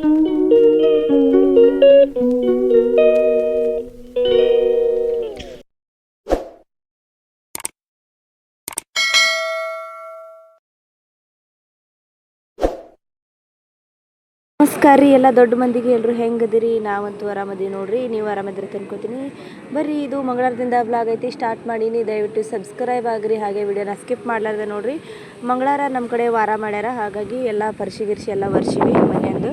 Thank you. ನಮಸ್ಕಾರ ರೀ, ಎಲ್ಲ ದೊಡ್ಡ ಮಂದಿಗೆ ಎಲ್ಲರೂ ಹೆಂಗದಿರಿ ನಾವಂತೂ ಆರಾಮದೀವಿ ನೋಡ್ರಿ, ನೀವು ಆರಾಮದಿರಿ ಅನ್ಕೋತೀನಿ ಬರ್ರಿ, ಇದು ಮಂಗಳಾರದಿಂದ ಬ್ಲಾಗ್ ಐತಿ ಸ್ಟಾರ್ಟ್ ಮಾಡೀನಿ. ದಯವಿಟ್ಟು ಸಬ್ಸ್ಕ್ರೈಬ್ ಆಗ್ರಿ, ಹಾಗೆ ವಿಡಿಯೋನ ಸ್ಕಿಪ್ ಮಾಡ್ಲಾರ್ದೆ ನೋಡ್ರಿ. ಮಂಗಳಾರ ನಮ್ಮ ಕಡೆ ವಾರ ಮಾಡ್ಯಾರ, ಹಾಗಾಗಿ ಎಲ್ಲ ಪರಿಶಿ ಗಿರ್ಸಿ ಎಲ್ಲ ವರ್ಷಿವಿ ಮನೆಯಂದು.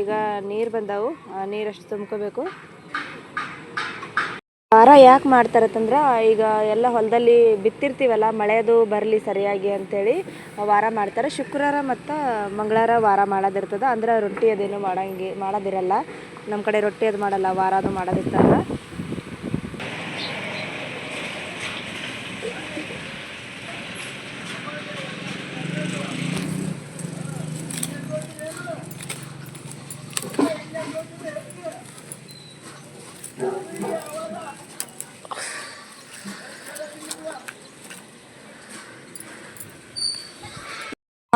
ಈಗ ನೀರು ಬಂದಾವು ನೀರಷ್ಟು ತುಂಬ್ಕೋಬೇಕು. ವಾರ ಯಾಕೆ ಮಾಡ್ತಾರತ್ತಂದ್ರೆ, ಈಗ ಎಲ್ಲ ಹೊಲದಲ್ಲಿ ಬಿತ್ತಿರ್ತೀವಲ್ಲ, ಮಳೆದು ಬರಲಿ ಸರಿಯಾಗಿ ಅಂತೇಳಿ ವಾರ ಮಾಡ್ತಾರೆ. ಶುಕ್ರವಾರ ಮತ್ತು ಮಂಗಳವಾರ ವಾರ ಮಾಡೋದಿರ್ತದೆ, ಅಂದ್ರೆ ರೊಟ್ಟಿ ಅದೇನು ಮಾಡಂಗಿ, ಮಾಡೋದಿರಲ್ಲ. ನಮ್ಮ ಕಡೆ ರೊಟ್ಟಿ ಅದು ಮಾಡಲ್ಲ, ವಾರ ಅದು ಮಾಡೋದಿರ್ತಲ್ಲ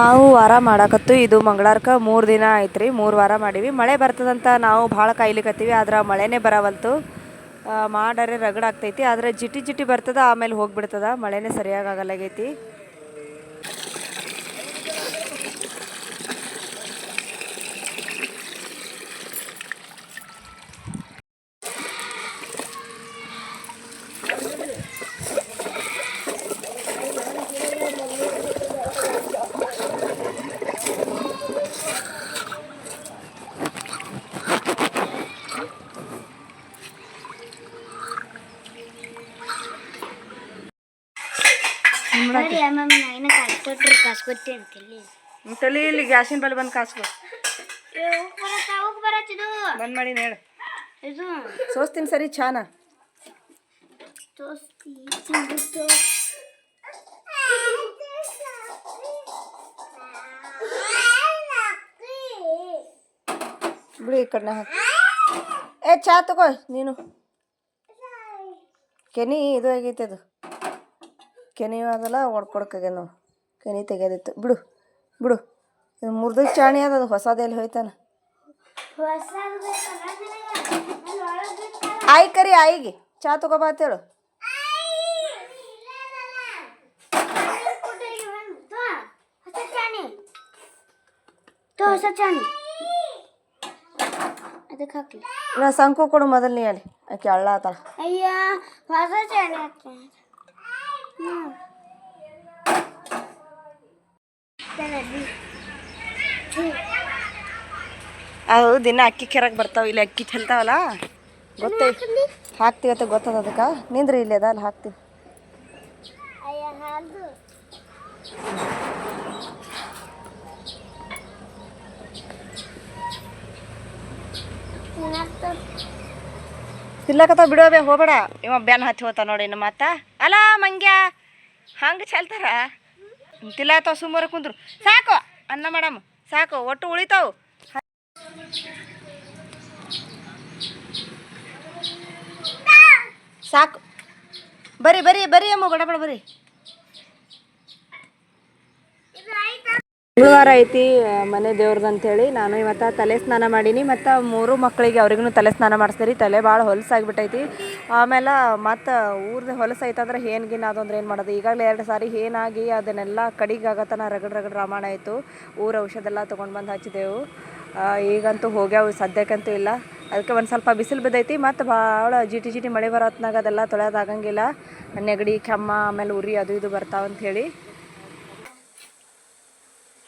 ನಾವು ವಾರ ಮಾಡಾಕತ್ತು. ಇದು ಮಂಗಳಾರ್ಕ ಮೂರು ದಿನ ಆಯ್ತು ರೀ ಮೂರು ವಾರ ಮಾಡೀವಿ. ಮಳೆ ಬರ್ತದಂತ ನಾವು ಭಾಳ ಕಾಯ್ಲಿಕತ್ತೀವಿ ಆದ್ರೆ ಮಳೆನೇ ಬರವಲ್ತು. ಮಾಡರೆ ರಗಡಾಗ್ತೈತಿ ಆದರೆ ಜಿಟಿ ಜಿಟಿ ಬರ್ತದ, ಆಮೇಲೆ ಹೋಗ್ಬಿಡ್ತದ. ಮಳೆನೇ ಸರಿಯಾಗಿ ಆಗಲಾಗೈತಿ ನೋಡಿ ಅಮ್ಮ ನಾಯಿನ ಅಂತಿಲ್ಲಿ ತಲೆ ಇಲ್ಲಿ ಗ್ಯಾಸಿನ ಬಲ್ಲಿ ಬಂದು ಕಾಸ್ಕೊ. ಬರತ್ತಿದು ಬಂದ್ ಮಾಡಿ ಹೇಳು. ಇದು. ಸೋಸ್ತೀನಿ ಸರಿ ಚಾನ. ಬಿಡಿ ಈ ಕಡೆ ಹಾಕಿ. ಏ ಚಾ ತಗೋ ನೀನು. ಕೆನಿ ಇದು ಆಗೈತೆ ಅದು. ಕೆನಿ ಅದಲ್ಲ ಒಡ್ಕೊಡಕ್ಕಾಗ್ಯದ ನಾವು ಕೆನಿ ತೆಗೆದಿತ್ತು. ಬಿಡು ಬಿಡು. ಇದು ಮುರ್ದಕ್ಕೆ ಚಾಣಿ ಅದ, ಅದು ಹೊಸದೆಲ್ಲಿ ಹೋಯ್ತಾನ? ಆಯ್ ಕರಿ, ಆಯಿಗೆ. ಚಾ ತಗೋಬಾ ಅಂತೇಳು ಅದಕ್ಕೆ ನಾ ಸಂಕು ಕೊಡು ಮೊದಲು ಅಲ್ಲಿ ಆಕೆ ಅಳ್ಳ ಅಯ್ಯ, ಹೊಸ ಚಾಣಿ ಹ್ಮ್. ಅವು ದಿನ ಅಕ್ಕಿ ಕೆರಕ್ಕೆ ಬರ್ತಾವ, ಇಲ್ಲಿ ಅಕ್ಕಿ ಚೆಲ್ತಾವಲ್ಲ? ಗೊತ್ತೈ? ಹಾಕ್ತೀವತ್ತ ಗೊತ್ತದ ಅದಕ್ಕೆ? ನಿಂದ್ರಿ ಇಲ್ಲಿ ಅದ ಅಲ್ಲಿ ಹಾಕ್ತೀವಿ ತಿಲ್ಲಕತ್ತ ಬಿಡೋಬೇ ಹೋಗ್ಬೇಡ. ಇವ ಬ್ಯಾನ್ ಹಚ್ಚಿ ಹೋತ ನೋಡಿ ನಮ್ಮ ಅತ್ತ ಅಲ್ಲ ಮಂಗ್ಯ, ಹಂಗೆ ಚೆಲ್ತಾರ? ತಿಲ್ಲತ್ತಾವ ಸುಮಾರು ಕುಂದ್ರು. ಸಾಕು, ಅನ್ನ ಮಾಡಮ್ಮ. ಸಾಕು, ಒಟ್ಟು ಉಳಿತಾವು. ಸಾಕು. ಬರಿ ಬರಿ ಬರಿ ಅಮ್ಮ ಬಡಬಡ ಬರಿ. ಮಂಗಳವಾರ ಐತಿ ಮನೆ ದೇವ್ರದ್ದು ಅಂತೇಳಿ. ನಾನು ಇವತ್ತು ತಲೆ ಸ್ನಾನ ಮಾಡೀನಿ, ಮತ್ತು ಮೂರು ಮಕ್ಕಳಿಗೆ ಅವ್ರಿಗೂ ತಲೆ ಸ್ನಾನ ಮಾಡಿಸ್ತೀರಿ ತಲೆ ಭಾಳ ಹೊಲಸಾಗ್ಬಿಟ್ಟೈತಿ ಆಮೇಲೆ ಮತ್ತು ಊರ್ದು ಹೊಲಸು ಐತಂದ್ರೆ ಹೇನ್ ಗಿನ್ ಅದು ಅಂದ್ರೆ ಏನು ಮಾಡೋದು? ಈಗಾಗಲೇ ಎರಡು ಸಾರಿ ಏನಾಗಿ ಅದನ್ನೆಲ್ಲ ಕಡಿಗೆ ಆಗತನ ರಗಡ್ ರಗಡ್ ರಾಮಾಯಣ ಆಯಿತು. ಊರ ಔಷಧೆಲ್ಲ ತೊಗೊಂಡು ಬಂದು ಹಚ್ಚಿದೆವು ಈಗಂತೂ ಹೋಗ್ಯಾವು, ಸದ್ಯಕ್ಕಂತೂ ಇಲ್ಲ. ಅದಕ್ಕೆ ಒಂದು ಸ್ವಲ್ಪ ಬಿಸಿಲು ಬಿದ್ದೈತಿ, ಮತ್ತು ಭಾಳ ಜಿಟಿ ಜಿಟಿ ಮಳೆ ಬರೋತ್ನಾಗ ಅದೆಲ್ಲ ತೊಳೆಯೋದಾಗಂಗಿಲ್ಲ ನೆಗಡಿ, ಕೆಮ್ಮ, ಆಮೇಲೆ ಉರಿ ಅದು ಇದು ಬರ್ತಾವಂತ ಹೇಳಿ.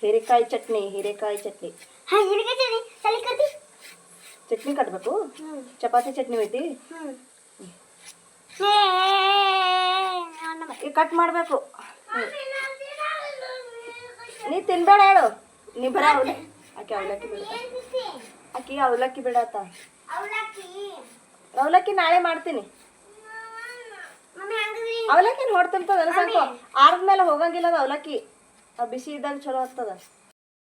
ಹೀರೆಕಾಯಿ ಚಟ್ನಿ ಹೀರೆಕಾಯಿ ಚಟ್ನಿ. ಹಾ ಕಟ್ಟಿ ಚಟ್ನಿ. ಕಟ್ಟಬೇಕು ಚಪಾತಿ ಚಟ್ನಿ ಐತಿ? ಈ ಕಟ್ ಮಾಡಬೇಕು. ನೀ ತಿನ್ಬೇಡ ಹೇಳು. ನೀ ಬರ ಆಕೆ ಅವಲಕ್ಕಿ ಬಿಡ ಆಕಿ ಅವಲಕ್ಕಿ ಬಿಡತ್ತ ಅವಲಕ್ಕಿ. ನಾಳೆ ಮಾಡ್ತೀನಿ. ಅವಲಕ್ಕಿ ಹೊಡ್ತಂತದ ಸಾಕು. ಆರ್ದ್ಮೇಲೆ ಹೋಗಂಗಿಲ್ಲ ಅದು ಅವಲಕ್ಕಿ. ಬಿಸಿ ಇದ್ದಾಗ ಚಲೋ ಆಗ್ತದ?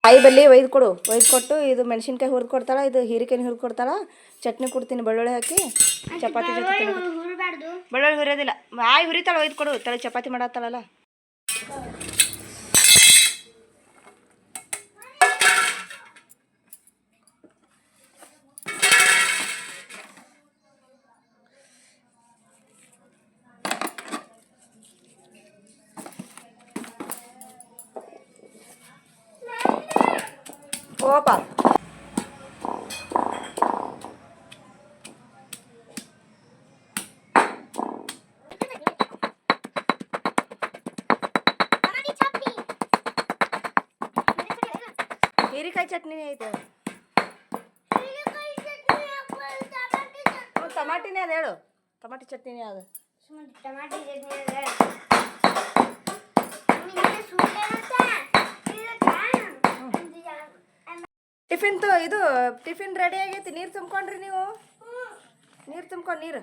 ಕಾಯಿ ಬಲ್ಲಿ ಒಯ್ದು ಕೊಡು. ಒಯ್ದು ಕೊಟ್ಟು ಇದು ಮೆಣಸಿನ್ಕಾಯಿ ಹುರಿದು ಕೊಡ್ತಾಳ ಇದು ಹೀರಿಕಾಯಿ ಹುರಿದು ಕೊಡ್ತಾಳ. ಚಟ್ನಿ ಕೊಡ್ತೀನಿ ಬೆಳ್ಳುಳ್ಳಿ ಹಾಕಿ. ಚಪಾತಿ ಜೊತೆ ಬೆಳ್ಳುಳ್ಳಿ ಹುರಿಯೋದಿಲ್ಲ. ಆಯ್ ಹುರಿತಾಳ ಒಯ್ದು ಕೊಡು. ತಲೆ ಚಪಾತಿ ಮಾಡತ್ತಾಳಲ್ಲ. ಹೀರಿಕಾಯಿ ಚಟ್ನಿ ಐತೆ. ಟಮಾಟಿನೇ ಅದು ಹೇಳು. ಟಮಾಟಿ ಚಟ್ನಿನೇ ಅದು. ಟಮಾಟಿ ಚಟ್ನಿ ಟಿಫಿನ್ ತು ಇದು ಟಿಫಿನ್ ರೆಡಿ ಆಗೈತಿ. ನೀರು ತುಂಬ್ಕೊಂಡ್ರಿ ನೀವು. ನೀರು ತುಂಬ್ಕೊಂಡು ನೀರು.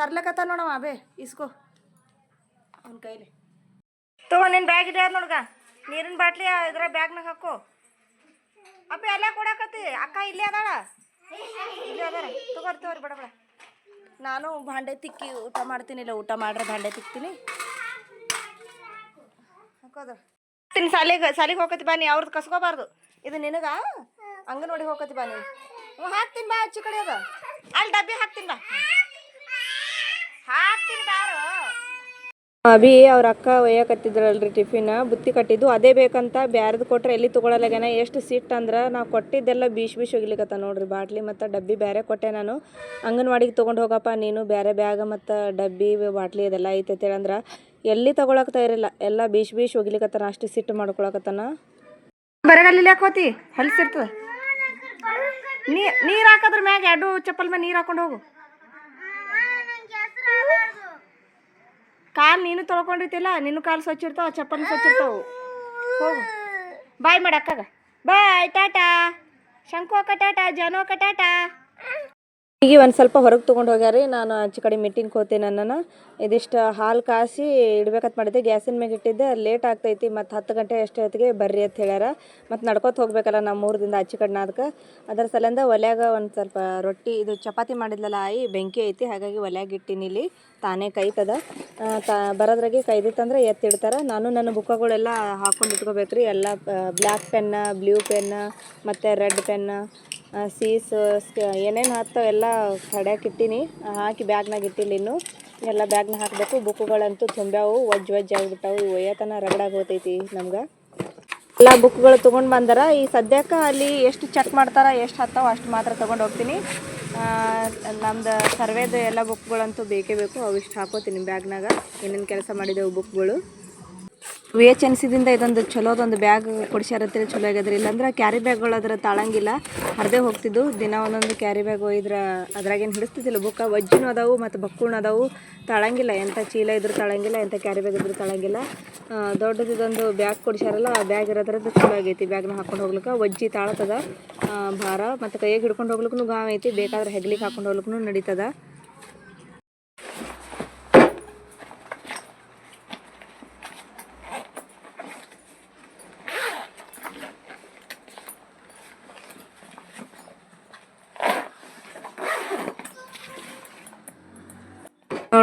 ತರ್ಲಕತ್ತ ನೋಡವ ಬೇ ಇಸ್ಕೋ. ಅವ್ನ ಕೈಲಿ. ತಗೋ ನಿನ್ನ ಬ್ಯಾಗ್ ಇದೆ ನೋಡ್ಗ? ನೀರಿನ ಬಾಟ್ಲಿ ಇದ್ರ ಬ್ಯಾಗ್ನಾಗ ಹಾಕು. ಅಪ್ಪ ಎಲ್ಲ ಕೊಡಕತ್ತಿ. ಅಕ್ಕ ಇಲ್ಲೇ ಅದಾಳ. ಇಲ್ಲೇ ಅದಾರ. ತಗೋರಿ ತಗೋರಿ ಬಡ ಬಡ. ನಾನು ಭಾಂಡೆ ತಿಕ್ಕಿ ಊಟ ಮಾಡ್ತೀನಿ ಇಲ್ಲ ಊಟ ಮಾಡ್ರೆ ಭಾಂಡೆ ತಿಕ್ತೀನಿ. ಹಾಕೋದ್ರ ತಿನ್ ಸಾಲಿಗೆ ಸಾಲಿಗೆ ಹೋಗತಿ ಬಾ ನೀ ಅವ್ರದ್ದು ಕಸ್ಕೋಬಾರ್ದು. ಇದು ನಿನಗ? ಅಂಗನವಾಡಿ ಹೋಗತಿ ಬಾ ನೀನು ಹ್ಞೂ ಹಾಕ್ತೀನಿ ಬಾ ಚಿಕ್ಕಡಿ ಕಡೆ ಅದ. ಅಲ್ಲಿ ಡಬ್ಬಿ ಹಾಕ್ತೀನಿ ಬಾ ಹಾಕ್ತೀನಿ ಬಾರು ಅಭಿ, ಅವ್ರ ಅಕ್ಕ ಒಯ್ಯಕತ್ತಿದ್ರಲ್ರಿ ಟಿಫಿನ್. ಬುತ್ತಿ ಕಟ್ಟಿದ್ದು. ಅದೇ ಬೇಕಂತ ಬ್ಯಾರದು ಕೊಟ್ರೆ ಎಲ್ಲಿ ತೊಗೊಳಲ್ಲಾಗೇನ? ಎಷ್ಟು ಸಿಟ್ಟು ಅಂದ್ರೆ ನಾವು ಕೊಟ್ಟಿದ್ದೆಲ್ಲ ಬೀಶ್ ಬೀಶ್ ಹೋಗ್ಲಿಕ್ಕತ್ತ ನೋಡ್ರಿ. ಬಾಟ್ಲಿ ಮತ್ತು ಡಬ್ಬಿ ಬೇರೆ ಕೊಟ್ಟೆ ನಾನು. ಅಂಗನವಾಡಿಗೆ ತೊಗೊಂಡು ಹೋಗಪ್ಪ ನೀನು. ಬೇರೆ ಬ್ಯಾಗ್ ಮತ್ತು ಡಬ್ಬಿ, ಬಾಟ್ಲಿ ಅದೆಲ್ಲ ಐತೆ ಅಂದ್ರೆ ಎಲ್ಲಿ ತೊಗೊಳಕ್ತಾ ಇರಲಿಲ್ಲ ಎಲ್ಲ ಬೀಶ್ ಬೀಶ್ ಹೋಗ್ಲಿಕತ್ತಾನ. ಅಷ್ಟು ಸಿಟ್ಟು ಮಾಡ್ಕೊಳಕತ್ತನ. ಬರಗಲ್ಲಿ ಯಾಕೋತಿ ಹಲ್ಸಿರ್ತದ ನೀರು ಹಾಕದ್ರ ಮ್ಯಾಗ ಎರಡು ಚಪ್ಪಲ್ ಮ್ಯಾಗ ನೀರು ಹಾಕೊಂಡು ಹೋಗು. ಕಾಲು ನೀನು ತೊಳ್ಕೊಂಡಿರ್ತಿಲ್ಲ ನಿನ್ನ ಕಾಲು ಸ್ವಚ್ಛ ಇರ್ತಾವ, ಚಪ್ಪಲ್ ಸ್ವಚ್ಛ ಇರ್ತಾವು. ಹೋಗು. ಬಾಯ್ ಮಾಡಕ್ಕಾಗ. ಬಾಯ್ ಟಾಟಾ. ಶಂಕು ಅಕ್ಕ ಟಾಟಾ, ಜಾನು ಟಾಟಾ. ಈಗ ಒಂದು ಸ್ವಲ್ಪ ಹೊರಗೆ ತೊಗೊಂಡು ಹೋಗ್ಯಾರಿ ನಾನು ಆಚೆ ಕಡೆ ಮೀಟಿಂಗ್ ಹೋಗ್ತೀನಿ ನನ್ನ ಇದಿಷ್ಟು ಹಾಲು ಕಾಸಿ ಇಡ್ಬೇಕಂತ ಮಾಡಿದ್ದೆ. ಗ್ಯಾಸಿನ ಮ್ಯಾಗ ಇಟ್ಟಿದ್ದೆ. ಲೇಟ್ ಆಗ್ತೈತಿ. ಮತ್ತು ಹತ್ತು ಗಂಟೆ ಅಷ್ಟೊತ್ತಿಗೆ ಬರ್ರಿ ಅಂತ ಹೇಳ್ಯಾರ. ಮತ್ತು ನಡ್ಕೊತ ಹೋಗ್ಬೇಕಲ್ಲ ನಮ್ಮ ಊರದಿಂದ ಆಚೆ ಕಡೆ ಅದಕ್ಕೆ ಅದರ ಸಲಿಂದ ಒಲೆಯಾಗ ಒಂದು ಸ್ವಲ್ಪ ರೊಟ್ಟಿ, ಇದು ಚಪಾತಿ ಮಾಡಿದ್ಲಲ್ಲ ಆಯಿ, ಬೆಂಕಿ ಐತಿ. ಹಾಗಾಗಿ ಒಲೆಯಾಗ ಇಟ್ಟಿನಿ ಇಲ್ಲಿ. ತಾನೇ ಕೈತದ. ತ, ಬರೋದ್ರಾಗೆ ಕೈದಿತ್ತಂದ್ರೆ ಎತ್ತಿಡ್ತಾರೆ ನಾನು ನನ್ನ ಬುಕ್ಕಗಳೆಲ್ಲ ಹಾಕೊಂಡು ಇಟ್ಕೋಬೇಕ್ರಿ. ಎಲ್ಲ ಬ್ಲ್ಯಾಕ್ ಪೆನ್ನ, ಬ್ಲೂ ಪೆನ್ನ, ಮತ್ತು ರೆಡ್ ಪೆನ್ನ ಸೀಸ್ ಏನೇನು ಹಾಕ್ತಾವ ಎಲ್ಲ ಕಡ್ಯಾಕ ಇಟ್ಟೀನಿ. ಆ, ಹಾಕಿ ಬ್ಯಾಗ್ನಾಗ ಇಟ್ಟಿಲ್ಲ ಇನ್ನು. ಎಲ್ಲ ಬ್ಯಾಗ್ನಾಗ ಹಾಕಬೇಕು. ಬುಕ್ಗಳಂತೂ ತುಂಬ್ಯಾವು. ಒಜ್ಜು ವಜ್ಜ ಆಗಿಬಿಟ್ಟಾವು. ಒಯ್ಯತನ ರಗಡಾಗಿ ಹೋಗ್ತೈತಿ ನಮ್ಗೆ. ಎಲ್ಲ ಬುಕ್ಗಳು ತೊಗೊಂಡು ಬಂದಾರ. ಈ ಸದ್ಯಕ್ಕೆ ಅಲ್ಲಿ ಎಷ್ಟು ಚೆಕ್ ಮಾಡ್ತಾರ ಎಷ್ಟು ಹತ್ತಾವ ಅಷ್ಟು ಮಾತ್ರ ತೊಗೊಂಡು ಹೋಗ್ತೀನಿ. ನಮ್ದು ಸರ್ವೇದು ಎಲ್ಲ ಬುಕ್ಗಳಂತೂ ಬೇಕೇ ಬೇಕು. ಅವಿಷ್ಟು ಹಾಕೋತೀನಿ ಬ್ಯಾಗ್ನಾಗ. ಏನೇನು ಕೆಲಸ ಮಾಡಿದೆವು ಬುಕ್ಗಳು ವಿ ಎಚ್ ಎನ್ ಸಿದಿಂದ ಇದೊಂದು ಚಲೋದೊಂದು ಬ್ಯಾಗ್ ಕೊಡ್ಸ್ಯಾರತ್ತೀರಿ ಚಲೋ ಆಗ್ಯದ್ರಿ. ಇಲ್ಲಾಂದ್ರೆ ಕ್ಯಾರಿ ಬ್ಯಾಗ್ಗಳು ಅದ್ರ ತಾಳಂಗಿಲ್ಲ. ಅರ್ಧೇ ಹೋಗ್ತಿದ್ದು. ದಿನ ಒಂದೊಂದು ಕ್ಯಾರಿ ಬ್ಯಾಗ್ ಒಯ್ದ್ರೆ ಅದ್ರಾಗೇನು ಹಿಡಿಸ್ತಿದ್ದಿಲ್ಲ. ಬುಕ್ಕ ವಜ್ಜಿನೂ ಅದಾವು ಮತ್ತು ಬಕ್ಕುಣ್ ಅದಾವು. ತಾಳಂಗಿಲ್ಲ. ಎಂಥ ಚೀಲ ಇದ್ರೂ ತಾಳಂಗಿಲ್ಲ ಎಂಥ ಕ್ಯಾರಿ ಬ್ಯಾಗ್ ಇದ್ರೂ ತಾಳಂಗಿಲ್ಲ. ದೊಡ್ಡದು ಇದೊಂದು ಬ್ಯಾಗ್ ಕೊಡ್ಸ್ಯಾರಲ್ಲ, ಆ ಬ್ಯಾಗ್ ಇರೋದ್ರದ್ದು ಚಲೋ ಆಗೈತಿ. ಬ್ಯಾಗ್ನ ಹಾಕೊಂಡು ಹೋಗ್ಲಿಕ್ಕೆ ವಜ್ಜಿ ತಾಳತದ ಭಾರ. ಮತ್ತು ಕೈಗೆ ಹಿಡ್ಕೊಂಡು ಹೋಗ್ಲಿಕ್ಕೂ ಗಾವೈತಿ ಐತಿ. ಬೇಕಾದ್ರೆ ಹೆಗ್ಲಿಕ್ಕೆ ಹಾಕೊಂಡು ಹೋಗ್ಲಿಕ್ಕೂ ನಡೀತದ.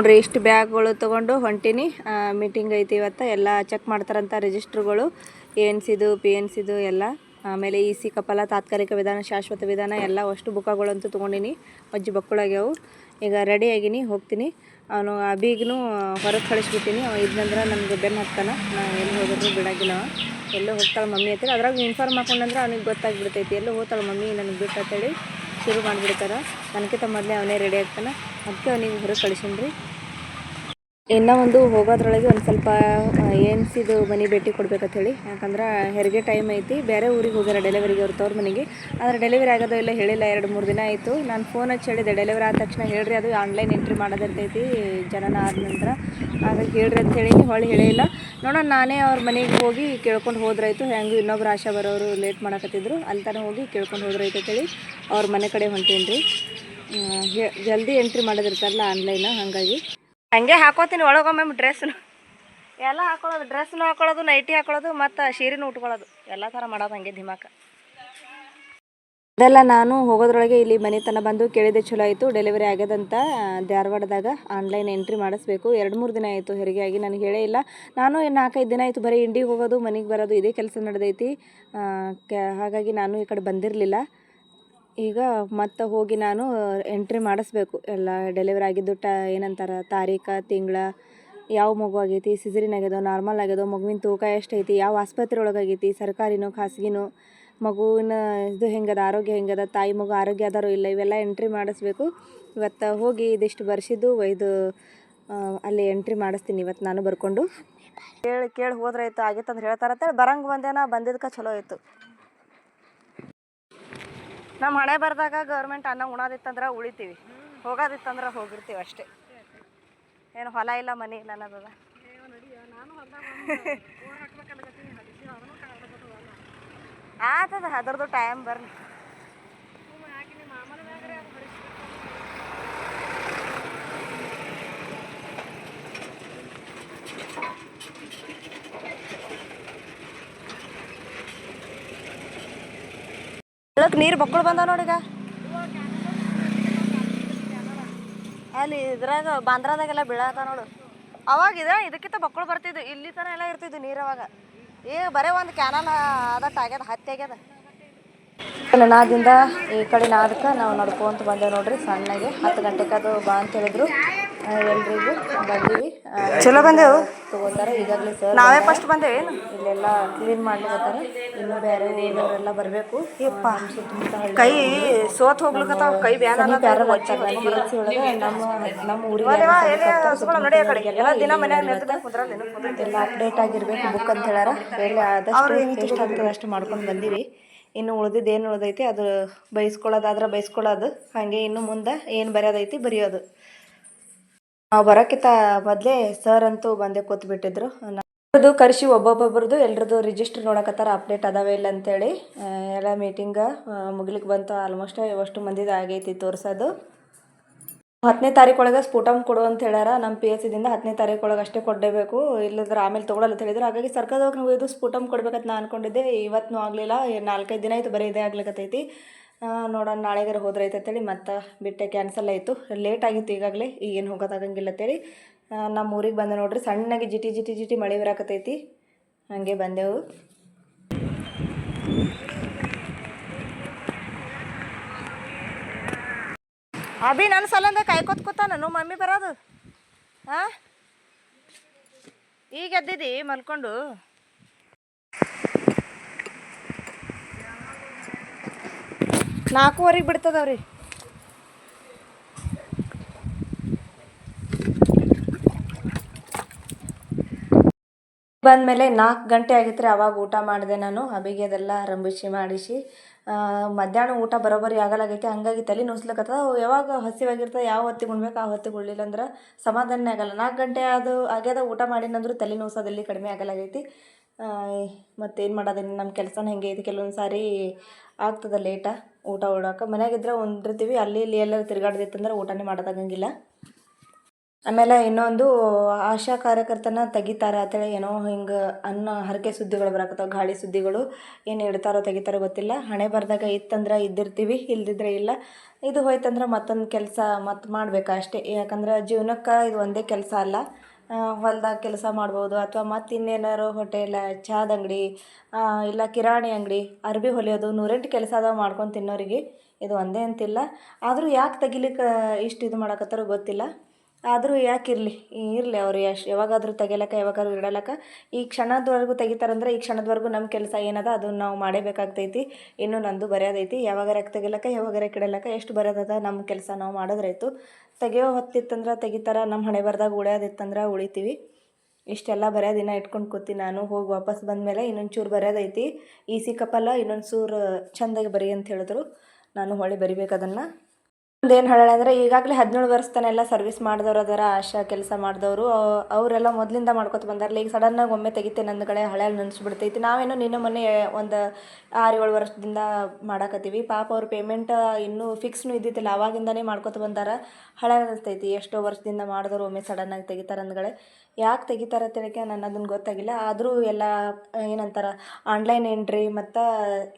ನೋಡ್ರಿ, ಇಷ್ಟು ಬ್ಯಾಗ್ಗಳು ತೊಗೊಂಡು ಹೊಂಟಿನಿ. ಮೀಟಿಂಗ್ ಐತಿ ಇವತ್ತು. ಎಲ್ಲ ಚೆಕ್ ಮಾಡ್ತಾರಂತ ರಿಜಿಸ್ಟ್ರುಗಳು ಎ ಎನ್ ಸಿದು ಪಿ ಎನ್ ಸಿದು ಎಲ್ಲ. ಆಮೇಲೆ ಇ ಸಿ ಕಪಲ, ತಾತ್ಕಾಲಿಕ ವಿಧಾನ, ಶಾಶ್ವತ ವಿಧಾನ, ಎಲ್ಲ ಅಷ್ಟು ಬುಕ್ಕಗಳಂತೂ ತೊಗೊಂಡಿನಿ. ಅಜ್ಜಿ ಬಕ್ಕಳಾಗ್ಯಾವು. ಈಗ ರೆಡಿ ಆಗಿನಿ, ಹೋಗ್ತೀನಿ. ಅವನು ಅಬಿಗೂ ಹೊರಗೆ ಕಳಿಸ್ಬಿಟ್ಟಿನಿ. ಅವ ಇದ್ನಂದ್ರೆ ನಮ್ಗೆ ಬೆನ್ನು ಹತ್ತಾನ. ನಾ ಎಲ್ಲಿ ಹೋದ್ರು ಬಿಡಾಗಿಲ್ಲ ಎಲ್ಲೋ ಹೋಗ್ತಾಳೆ ಮಮ್ಮಿ ಅಂತೇಳಿ ಅದ್ರಾಗ ಇನ್ಫಾರ್ಮ್ ಹಾಕೊಂಡಂದ್ರೆ ಅವ್ನಿಗೆ ಗೊತ್ತಾಗ್ಬಿಡ್ತೈತಿ. ಎಲ್ಲೋ ಹೋಗ್ತಾಳೆ ಮಮ್ಮಿ, ನನಗೆ ಬಿಟ್ಟು ಅಂತೇಳಿ ಶುರು ಮಾಡಿಬಿಡ್ತಾರೆ. ತಮ್ಮ ಮೊದಲೇ ಅವನೇ ರೆಡಿ ಆಗ್ತಾನೆ. ಅದಕ್ಕೆ ಅವನಿಗೆ ಹೊರಗೆ ಕಳಿಸೀನಿ ಇನ್ನೂ ಒಂದು ಹೋಗೋದ್ರೊಳಗೆ ಒಂದು ಸ್ವಲ್ಪ ಏನ್ಸಿದು ಮನೆ ಭೇಟಿ ಕೊಡ್ಬೇಕಂತ ಹೇಳಿ ಯಾಕಂದ್ರೆ ಹೆರಿಗೆ ಟೈಮ್ ಐತಿ. ಬೇರೆ ಊರಿಗೆ ಹೋಗ್ಯಾರ ಡೆಲಿವರಿಗೆ ಅವ್ರ ತವ್ರ ಮನೆಗೆ. ಆದರೆ ಡೆಲಿವರಿ ಆಗೋದು ಇಲ್ಲ, ಹೇಳಿಲ್ಲ, ಎರಡು ಮೂರು ದಿನ ಆಯಿತು. ನಾನು ಫೋನ್ ಹಚ್ಚಿ ಹೇಳಿದೆ ಡೆಲಿವರಿ ಆದ ತಕ್ಷಣ ಹೇಳ್ರಿ, ಅದು ಆನ್ಲೈನ್ ಎಂಟ್ರಿ ಮಾಡೋದಿರ್ತೈತಿ ಜನನ ಆದ ನಂತರ. ಹಾಗಾಗಿ ಹೇಳ್ರಿ ಅಂತ ಹೇಳಿ ಹೊಳ್ಳಿ ಹೇಳಿಲ್ಲ ನೋಡೋಣ, ನಾನೇ ಅವ್ರ ಮನೆಗೆ ಹೋಗಿ ಕೇಳ್ಕೊಂಡು ಹೋದ್ರಾಯ್ತು. ಹೆಂಗೆ ಇನ್ನೊಬ್ರು ಆಶಾ ಬರೋರು ಲೇಟ್ ಮಾಡಕತ್ತಿದ್ರು. ಅಲ್ಲಿ ಹೋಗಿ ಕೇಳ್ಕೊಂಡು ಹೋದ್ರಾಯ್ತು ಅಂತೇಳಿ ಅವ್ರ ಮನೆ ಕಡೆ ಹೊಂಟೀನಿ ರೀ ಜಲ್ದಿ ಎಂಟ್ರಿ ಮಾಡೋದಿರ್ತಾರಲ್ಲ ಆನ್ಲೈನ ಹಾಗಾಗಿ. ಹಂಗೆ ಹಾಕೋತೀನಿ, ಒಳಗೊಮ್ಮೆ ಡ್ರೆಸ್ನು ಎಲ್ಲ ಹಾಕೊಳ್ಳೋದು ಡ್ರೆಸ್ನು ಹಾಕೊಳ್ಳೋದು ನೈಟಿ ಹಾಕೊಳ್ಳೋದು, ಮತ್ತು ಸೀರೆನೂ ಉಟ್ಕೊಳ್ಳೋದು. ಎಲ್ಲ ಥರ ಮಾಡೋದು ಹಂಗೆ ಧಿಮಾಕ ಅದೆಲ್ಲ ನಾನು ಹೋಗೋದ್ರೊಳಗೆ ಇಲ್ಲಿ ಮನೆತನ ಬಂದು ಕೇಳಿದೆ ಚಲೋ ಆಯಿತು ಡೆಲಿವರಿ ಆಗ್ಯದಂತ ಧಾರವಾಡದಾಗ ಆನ್ಲೈನ್ ಎಂಟ್ರಿ ಮಾಡಿಸ್ಬೇಕು. ಎರಡು ಮೂರು ದಿನ ಆಯಿತು ಹೆರಿಗೆ ಆಗಿ, ನನಗೆ ಹೇಳೇ ಇಲ್ಲ. ನಾನು ನಾಲ್ಕೈದು ದಿನ ಆಯಿತು ಬರೀ ಇಂಡಿಗೆ ಹೋಗೋದು, ಮನೆಗೆ ಬರೋದು, ಇದೇ ಕೆಲಸ ನಡೆದೈತಿ. ಹಾಗಾಗಿ ನಾನು ಈ ಕಡೆ ಬಂದಿರಲಿಲ್ಲ. ಈಗ ಮತ್ತೆ ಹೋಗಿ ನಾನು ಎಂಟ್ರಿ ಮಾಡಿಸ್ಬೇಕು. ಎಲ್ಲ ಡೆಲಿವರಿ ಆಗಿದ್ದು ಟ, ಏನಂತಾರೆ ತಾರೀಖ ತಿಂಗಳ, ಯಾವ ಮಗು ಆಗೈತಿ ಸಿಸರಿನ್ ಆಗ್ಯದೋ ನಾರ್ಮಲ್ ಆಗ್ಯದೋ, ಮಗುವಿನ ತೂಕ ಎಷ್ಟೈತಿ, ಯಾವ ಆಸ್ಪತ್ರೆ ಒಳಗಾಗೈತಿ, ಸರ್ಕಾರಿನೋ, ಖಾಸಗಿನೋ ಮಗುವಿನ ಇದು ಹೆಂಗದ, ಆರೋಗ್ಯ ಹೆಂಗದ, ತಾಯಿ ಮಗು ಆರೋಗ್ಯ ಅದಾರೋ ಇಲ್ಲ, ಇವೆಲ್ಲ ಎಂಟ್ರಿ ಮಾಡಿಸ್ಬೇಕು. ಇವತ್ತು ಹೋಗಿ ಇದಿಷ್ಟು ಬರ್ಸಿದ್ದು ಇದು ಅಲ್ಲಿ ಎಂಟ್ರಿ ಮಾಡಿಸ್ತೀನಿ ಇವತ್ತು ನಾನು ಬರ್ಕೊಂಡು. ಕೇಳಿ ಕೇಳಿ ಹೋದ್ರೆ ಆಯ್ತು ಆಗಿತ್ತಂದ್ರೆ ಹೇಳ್ತಾರಂತೇಳಿ ಬರಂಗೆ ಬಂದೇನ ಬಂದಿದ್ದಕ್ಕೆ ಚಲೋ ಆಯಿತು. ನಮ್ಮ ಹಣೆ ಬರ್ದಾಗ ಗೌರ್ಮೆಂಟ್ ಅನ್ನ ಉಣೋದಿತ್ತಂದ್ರೆ ಉಳಿತೀವಿ. ಹೋಗೋದಿತ್ತಂದ್ರೆ ಹೋಗಿರ್ತೀವಿ ಅಷ್ಟೇ. ಏನು ಹೊಲ ಇಲ್ಲ, ಮನೆ ಇಲ್ಲ ಅನ್ನೋದದ? ಆತದ ಅದ್ರದ್ದು ಟೈಮ್ ಬರ್ಲಿ. ಬೆಳಕ್ ನೀರು ಬಕ್ಕಳು ಬಂದಾವ ನೋಡಿಗ ಅಲ್ಲಿ ಇದ್ರಾಗ ಬಾಂದ್ರಾದಾಗೆಲ್ಲ ಬೀಳಾತ ನೋಡು. ಅವಾಗ ಇದ್ರ ಇದಕ್ಕಿಂತ ಬಕ್ಕಳು ಬರ್ತಿದ್ವು. ಇಲ್ಲಿ ತನ ಎಲ್ಲ ಇರ್ತಿದ್ವು ನೀರು ಅವಾಗ. ಈಗ ಬರೇ ಒಂದು ಕ್ಯಾನಲ್ ಅದಟ್ ಆಗ್ಯದ ಹತ್ತಿ ಆಗ್ಯದ. ಈ ಕಡೆ ನಾದಕ್ಕೆ ನಾವು ನಡ್ಕೊಂತ ಬಂದೇವೆ ನೋಡ್ರಿ, ಸಣ್ಣಗೆ, ಹತ್ತು ಗಂಟೆಗೆ ಅದು ಬಾ ಅಂತ ಹೇಳಿದ್ರು. ಎಲ್ರಿಗೂ ಬಂದೀವಿ. ಚಲೋ ಬಂದೆವು ತಗೋತಾರೆ ಈಗಾಗಲೇ ಸರ್ ನಾವೇ ಫಸ್ಟ್ ಬಂದೇವೆ ಇಲ್ಲೆಲ್ಲ ಕ್ಲೀನ್ ಮಾಡ್ಲಿಕತ್ತಾರ. ಇನ್ನು ಬೇರೆ ಊರವರೆಲ್ಲ ಬರಬೇಕು. ಕೈ ಸೋತ್ ಹೋಗ್ಲಿಕತ್ತಾವ? ಕೈ ಬ್ಯಾನ್ ಒಳಗೆ ನಮ್ಮ ನಮ್ಮ ಊರಿಗೆ ದಿನ ಮನ್ಯಾಗ ಎಲ್ಲ ಅಪ್ಡೇಟ್ ಆಗಿರ್ಬೇಕು ಬುಕ್ ಅಂತ ಹೇಳ್ಯಾರ. ಬೇರೆ ಆದಷ್ಟು ಎಷ್ಟು ಆಗ್ತದೆ ಅಷ್ಟು ಮಾಡ್ಕೊಂಡು ಬಂದೀವಿ. ಇನ್ನು ಉಳ್ದಿದ್ದು ಏನು ಉಳ್ದೈತಿ ಅದು ಬೈಸ್ಕೊಳ್ಳೋದಾದ್ರೆ ಬೈಸ್ಕೊಳ್ಳೋದು. ಹಾಗೆ ಇನ್ನು ಮುಂದೆ ಏನು ಬರೆಯೋದೈತಿ ಬರೆಯೋದು. ನಾವು ಬರೋಕ್ಕಿಂತ ಮೊದಲೇ ಸರ್ ಅಂತೂ ಬಂದೇ ಕೂತ್ಬಿಟ್ಟಿದ್ರು. ಅವ್ರದ್ದು ಕರೆಸಿ ಒಬ್ಬೊಬ್ಬೊಬ್ರದ್ದು ಎಲ್ರದ್ದು ರಿಜಿಸ್ಟರ್ ನೋಡಕತ್ತಾರ ಅಪ್ಡೇಟ್ ಅದಾವೆ ಇಲ್ಲ ಅಂತೇಳಿ. ಎಲ್ಲ ಮೀಟಿಂಗ ಮುಗಿಲಿಕ್ಕೆ ಬಂತು ಆಲ್ಮೋಸ್ಟ್ ಅಷ್ಟು ಮಂದಿದು ಆಗೈತಿ ತೋರಿಸೋದು. ಹತ್ತನೇ ತಾರೀಕು ಒಳಗೆ ಕೊಡು ಅಂತ ಹೇಳ್ಯಾರ. ನಮ್ಮ ಪಿ ಎಸ್ ಸಿದಿಂದ ಹತ್ತನೇ ತಾರೀಕು ಒಳಗೆ ಅಷ್ಟೇ ಕೊಡಬೇಕು ಇಲ್ಲದ್ರೆ ಆಮೇಲೆ ತೊಗೊಳಲ್ಲ ಅಂತ ಹೇಳಿದ್ರು. ಹಾಗಾಗಿ ಸರ್ಕಾರದವ್ರು ನೀವು ಇದು ಸ್ಫೋಟಮ್ ಕೊಡ್ಬೇಕಂತ ನಾನು ಅನ್ಕೊಂಡಿದ್ದೆ. ಇವತ್ತು ಆಗಲಿಲ್ಲ. ನಾಲ್ಕೈದು ದಿನ ಆಯಿತು ಬರೀ ಇದೇ ಆಗ್ಲಿಕತ್ತೈತಿ. ಆ, ನೋಡೋಣ ನಾಳೆಗಾರ ಹೋದ್ರೆ ಐತೆ ಅಂತೇಳಿ, ಮತ್ತೆ ಬಿಟ್ಟೆ ಕ್ಯಾನ್ಸಲ್ ಆಯಿತು. ಲೇಟ್ ಆಗಿತ್ತು ಈಗಾಗಲೇ, ಈಗೇನು ಹೋಗೋದಾಗಂಗಿಲ್ಲ ಅಂತೇಳಿ. ನಮ್ಮ ಊರಿಗೆ ಬಂದೆ ನೋಡ್ರಿ, ಸಣ್ಣಗೆ ಜಿಟಿ ಜಿಟಿ ಜಿಟಿ ಮಳೆ ಬರಾಕತೈತಿ ಹಾಗೆ ಬಂದೆವು. ಅಭಿ ನನ್ನ ಸಲಂದ ಕಾಯ್ಕೊತ್ ಕೂತ ನಾನು ಮಮ್ಮಿ ಬರೋದು. ಹಾಂ ಈಗ ಎದ್ದಿದ್ದಿ ಮಲ್ಕೊಂಡು? ನಾಲ್ಕೂವರೆಗೆ ಬಿಡ್ತದವ್ರಿ. ಬಂದಮೇಲೆ ನಾಲ್ಕು ಗಂಟೆ ಆಗಿತ್ತು ರೀ ಅವಾಗ ಊಟ ಮಾಡಿದೆ ನಾನು, ಅಬಿಗೆ ಅದೆಲ್ಲ ರಂಬಿಸಿ ಮಾಡಿಸಿ. ಮಧ್ಯಾಹ್ನ ಊಟ ಬರೋಬ್ಬರಿ ಆಗಲಾಗೈತಿ ಹಂಗಾಗಿ ತಲೆ ನುಸ್ಲಕತ್ತದ. ಯಾವಾಗ ಹಸಿವಾಗಿರ್ತದೆ, ಯಾವ ಹೊತ್ತಿಗೆ ಉಣ್ಬೇಕು, ಆ ಹೊತ್ತಿಗೆ ಉಳ್ಳಿಲ್ಲ ಅಂದ್ರೆ ಸಮಾಧಾನ ಆಗಲ್ಲ. ನಾಲ್ಕು ಗಂಟೆ ಅದು ಆಗ್ಯದ, ಊಟ ಮಾಡಿನಂದ್ರೂ ತಲೆ ನೋಸೋದಲ್ಲಿ ಕಡಿಮೆ ಆಗಲಾಗೈತಿ ಮತ್ತೇನು ಮಾಡೋದೇನು ನಮ್ಮ ಕೆಲಸನ ಹೆಂಗೆ ಇದು? ಕೆಲವೊಂದು ಸಾರಿ ಆಗ್ತದೆ ಲೇಟ ಊಟ ಉಡೋಕೆ ಮನ್ಯಾಗಿದ್ರೆ ಉಂಡಿರ್ತೀವಿ ಅಲ್ಲಿ ಇಲ್ಲಿ ಎಲ್ಲರೂ ತಿರ್ಗಾಡ್ದಿತ್ತಂದ್ರೆ ಊಟನೇ ಮಾಡೋದಾಗಂಗಿಲ್ಲ. ಆಮೇಲೆ ಇನ್ನೊಂದು, ಆಶಾ ಕಾರ್ಯಕರ್ತನ ತೆಗಿತಾರೆ ಅಂತೇಳಿ ಏನೋ ಹಿಂಗೆ ಅನ್ನ ಹರಕೆ ಸುದ್ದಿಗಳು ಬರಾಕತ್ತಾವ. ಗಾಳಿ ಸುದ್ದಿಗಳು ಏನು ಇಡ್ತಾರೋ ತೆಗಿತಾರೋ ಗೊತ್ತಿಲ್ಲ. ಹಣೆ ಬರ್ದಾಗ ಇತ್ತಂದ್ರೆ ಇದ್ದಿರ್ತೀವಿ, ಇಲ್ದಿದ್ರೆ ಇಲ್ಲ. ಇದು ಹೋಯ್ತಂದ್ರೆ ಮತ್ತೊಂದು ಕೆಲಸ ಮತ್ತೆ ಮಾಡ್ಬೇಕು ಅಷ್ಟೇ. ಯಾಕಂದ್ರೆ ಜೀವನಕ್ಕೆ ಇದು ಒಂದೇ ಕೆಲಸ ಅಲ್ಲ. ಹೊಲ್ದಾಗ ಕೆಲಸ ಮಾಡ್ಬೋದು ಅಥವಾ ಮತ್ತು ಇನ್ನೇನಾರು ಹೋಟೆಲ ಚಹಾದ ಅಂಗಡಿ ಇಲ್ಲ ಕಿರಾಣಿ ಅಂಗಡಿ, ಅರ್ಬಿ ಹೊಲಿಯೋದು ನೂರೆಂಟು ಕೆಲಸ ಅದಾವ ಮಾಡ್ಕೊಂಡು ತಿನ್ನೋರಿಗೆ. ಇದು ಒಂದೇ ಅಂತಿಲ್ಲ. ಆದರೂ ಯಾಕೆ ತೆಗಿಲಿಕ್ಕೆ ಇಷ್ಟು ಇದು ಮಾಡಕತ್ತಾರೋ ಗೊತ್ತಿಲ್ಲ. ಆದರೂ ಯಾಕಿರಲಿ ಇರಲಿ? ಇರಲಿ ಅವ್ರು ಎಷ್ಟು ಯಾವಾಗಾದರೂ ತೆಗಿಲಕ್ಕ ಯಾವಾಗಾದ್ರೂ ಇಡಲಕ್ಕ. ಈ ಕ್ಷಣದವರೆಗೂ ತೆಗಿತಾರಂದ್ರೆ ಈ ಕ್ಷಣದವರೆಗೂ ನಮ್ಮ ಕೆಲಸ ಏನದ? ಅದನ್ನ ನಾವು ಮಾಡೇಬೇಕಾಗ್ತೈತಿ. ಇನ್ನು ನಂದು ಬರೆಯೋದೈತಿ. ಯಾವಾಗಾರ ತೆಗಿಲಕ್ಕ ಯಾವಾಗಾರ ಕಿಡಲಕ್ಕ ಎಷ್ಟು ಬರೋದದ? ನಮ್ಮ ಕೆಲಸ ನಾವು ಮಾಡೋದ್ರಾಯ್ತು. ತೆಗಿಯೋ ಹೊತ್ತಿತ್ತಂದ್ರೆ ತೆಗಿತಾರ. ನಮ್ಮ ಹಣೆ ಬರ್ದಾಗ ಉಳಿಯೋದಿತ್ತಂದ್ರೆ ಉಳಿತೀವಿ. ಇಷ್ಟೆಲ್ಲ ಬರೆಯೋ ದಿನ ಇಟ್ಕೊಂಡು ಕೂತಿ ನಾನು. ಹೋಗಿ ವಾಪಸ್ ಬಂದಮೇಲೆ ಇನ್ನೊಂದು ಚೂರು ಬರೆಯೋದೈತಿ. ಈಸಿ ಕಪಲ್ಲ ಇನ್ನೊಂದು ಚೂರು ಚಂದಾಗಿ ಬರಿ ಅಂತ ಹೇಳಿದ್ರು. ನಾನು ಹೊಳೆ ಬರಿಬೇಕು ಅದನ್ನು. ಏನು ಹೇಳೋಣ ಅಂದರೆ ಈಗಾಗಲೇ ಹದಿನೇಳು ವರ್ಷ ತನ ಎಲ್ಲ ಸರ್ವಿಸ್ ಮಾಡಿದವ್ರು ಅದರ, ಆಶಾ ಕೆಲಸ ಮಾಡಿದವರು ಅವರೆಲ್ಲ ಮೊದಲಿಂದ ಮಾಡ್ಕೊತ ಬಂದಾರಲ್ಲ ಈಗ ಸಡನ್ನಾಗಿ ಒಮ್ಮೆ ತೆಗಿತೆ ನನ್ನ ಕಡೆ ಹಳೆ ನೆನೆಸ್ಬಿಡ್ತೈತಿ. ನಾವೇನೋ ನಿನ್ನ ಮೊನ್ನೆ ಒಂದು ಆರು ಏಳು ವರ್ಷದಿಂದ ಮಾಡಾಕತ್ತೀವಿ. ಪಾಪ ಅವ್ರ ಪೇಮೆಂಟ್ ಇನ್ನೂ ಫಿಕ್ಸ್ನು ಇದ್ದಿತ್ತಿಲ್ಲ. ಅವಾಗಿಂದನೇ ಮಾಡ್ಕೊತ ಬಂದಾರ. ಹಳೆ ಅನಿಸ್ತೈತಿ, ಎಷ್ಟೋ ವರ್ಷದಿಂದ ಮಾಡಿದವರು ಒಮ್ಮೆ ಸಡನ್ನಾಗಿ ತೆಗಿತಾರೆ ಅಂದ್ಗಳೇ ಯಾಕೆ ತೆಗಿತಾರೆ ತಿಳಿಕೆ ನಾನು ಅದನ್ನು ಗೊತ್ತಾಗಿಲ್ಲ. ಆದರೂ ಎಲ್ಲ, ಏನಂತಾರೆ ಆನ್ಲೈನ್ ಎಂಟ್ರಿ ಮತ್ತು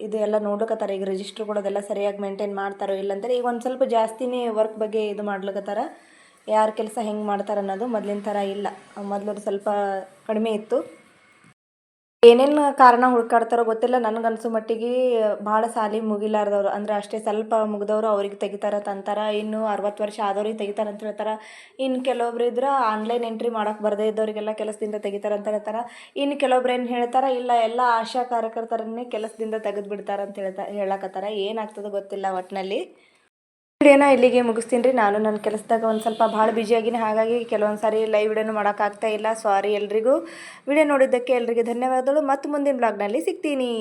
ಇದು ಎಲ್ಲ ನೋಡ್ಲಿಕತ್ತಾರ. ಈಗ ರಿಜಿಸ್ಟ್ರ್ ಕೊಡೋದೆಲ್ಲ ಸರಿಯಾಗಿ ಮೇಂಟೈನ್ ಮಾಡ್ತಾರೋ ಇಲ್ಲ ಅಂತಾರೆ. ಈಗ ಒಂದು ಸ್ವಲ್ಪ ಜಾಸ್ತಿನೇ ವರ್ಕ್ ಬಗ್ಗೆ ಇದು ಮಾಡ್ಲಿಕತ್ತಾರ. ಯಾರ ಕೆಲಸ ಹೆಂಗೆ ಮಾಡ್ತಾರೆ ಅನ್ನೋದು ಮೊದಲಿನ ಥರ ಇಲ್ಲ. ಮೊದಲು ಸ್ವಲ್ಪ ಕಡಿಮೆ ಇತ್ತು. ಏನೇನು ಕಾರಣ ಹುಡ್ಕಾಡ್ತಾರೋ ಗೊತ್ತಿಲ್ಲ. ನನಗನ್ಸೋ ಮಟ್ಟಿಗೆ ಭಾಳ ಸಾಲಿ ಮುಗಿಲಾರ್ದವ್ರು. ಅಂದ್ರೆ ಅಷ್ಟೇ ಸ್ವಲ್ಪ ಮುಗಿದವರು ಅವ್ರಿಗೆ ತೆಗಿತಾರ, ತಂತಾರ. ಇನ್ನು ಅರವತ್ತು ವರ್ಷ ಆದವ್ರಿಗೆ ತೆಗಿತಾರ ಅಂತ ಹೇಳ್ತಾರೆ. ಇನ್ನು ಕೆಲವೊಬ್ರು ಇದ್ರೆ ಆನ್ಲೈನ್ ಎಂಟ್ರಿ ಮಾಡೋಕೆ ಬರದೇ ಇದ್ದವರಿಗೆಲ್ಲ ಕೆಲಸದಿಂದ ತೆಗಿತಾರ ಅಂತ ಹೇಳ್ತಾರೆ. ಇನ್ನು ಕೆಲವೊಬ್ರು ಏನು ಹೇಳ್ತಾರೆ, ಇಲ್ಲ, ಎಲ್ಲ ಆಶಾ ಕಾರ್ಯಕರ್ತರನ್ನೇ ಕೆಲಸದಿಂದ ತೆಗೆದು ಬಿಡ್ತಾರೆ ಅಂತ ಹೇಳ್ತಾ ಹೇಳಕತ್ತಾರ. ಏನಾಗ್ತದೆ ಗೊತ್ತಿಲ್ಲ ಒಟ್ಟಿನಲ್ಲಿ ವಿಡಿಯೋನ ಇಲ್ಲಿಗೆ ಮುಗಿಸ್ತೀನಿ ರೀ. ನಾನು ನನ್ನ ಕೆಲಸದಾಗ ಒಂದು ಸ್ವಲ್ಪ ಭಾಳ ಬ್ಯುಸಿಯಾಗಿನಿ ಹಾಗಾಗಿ ಕೆಲವೊಂದು ಸಾರಿ ಲೈವ್ ವಿಡಿಯೋನು ಮಾಡೋಕ್ಕಾಗ್ತಾ ಇಲ್ಲ. ಸಾರಿ ಎಲ್ರಿಗೂ. ವಿಡಿಯೋ ನೋಡಿದ್ದಕ್ಕೆ ಎಲ್ರಿಗೂ ಧನ್ಯವಾದಗಳು. ಮತ್ತು ಮುಂದಿನ ಬ್ಲಾಗ್ನಲ್ಲಿ ಸಿಗ್ತೀನಿ.